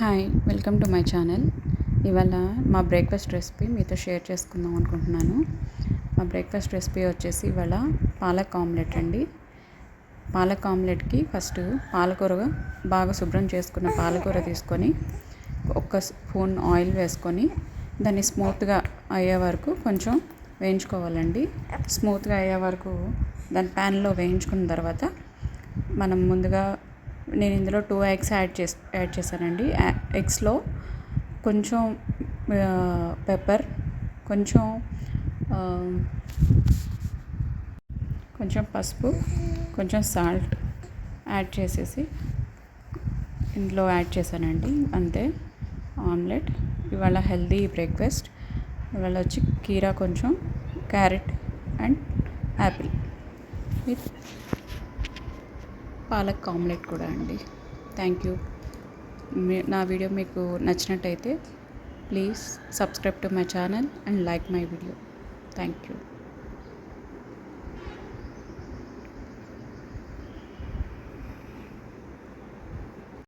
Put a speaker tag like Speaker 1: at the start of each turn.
Speaker 1: Hi welcome to my channel. ఇవాళ మా breakfast recipe మీతో షేర్ చేసుకుందాం అనుకుంటున్నాను. మా బ్రేక్ఫాస్ట్ రెసిపీ వచ్చేసి ఇవాళ పాలక్ ఆమ్లెట్ అండి. పాలక్ ఆమ్లెట్కి ఫస్ట్ పాలకూర బాగా శుభ్రం చేసుకున్న పాలకూర తీసుకొని ఒక స్పూన్ ఆయిల్ వేసుకొని దాన్ని స్మూత్గా అయ్యే వరకు కొంచెం వేయించుకోవాలండి. స్మూత్గా అయ్యే వరకు దాని ప్యాన్లో వేయించుకున్న తర్వాత మనం ముందుగా నేను ఇందులో టూ ఎగ్స్ యాడ్ చేసి యాడ్ చేశానండి. ఎగ్స్లో కొంచెం పెప్పర్ కొంచెం కొంచెం పసుపు కొంచెం సాల్ట్ యాడ్ చేసేసి ఇందులో యాడ్ చేశానండి. అంతే. ఆమ్లెట్ ఇవాళ హెల్దీ బ్రేక్ఫాస్ట్. ఇవాళ వచ్చి కీరా కొంచెం carrot and apple. With palak omelette కూడా అండి. థ్యాంక్ యూ నా వీడియో మీకు నచ్చినట్టయితే please subscribe to my channel and like my video. Thank you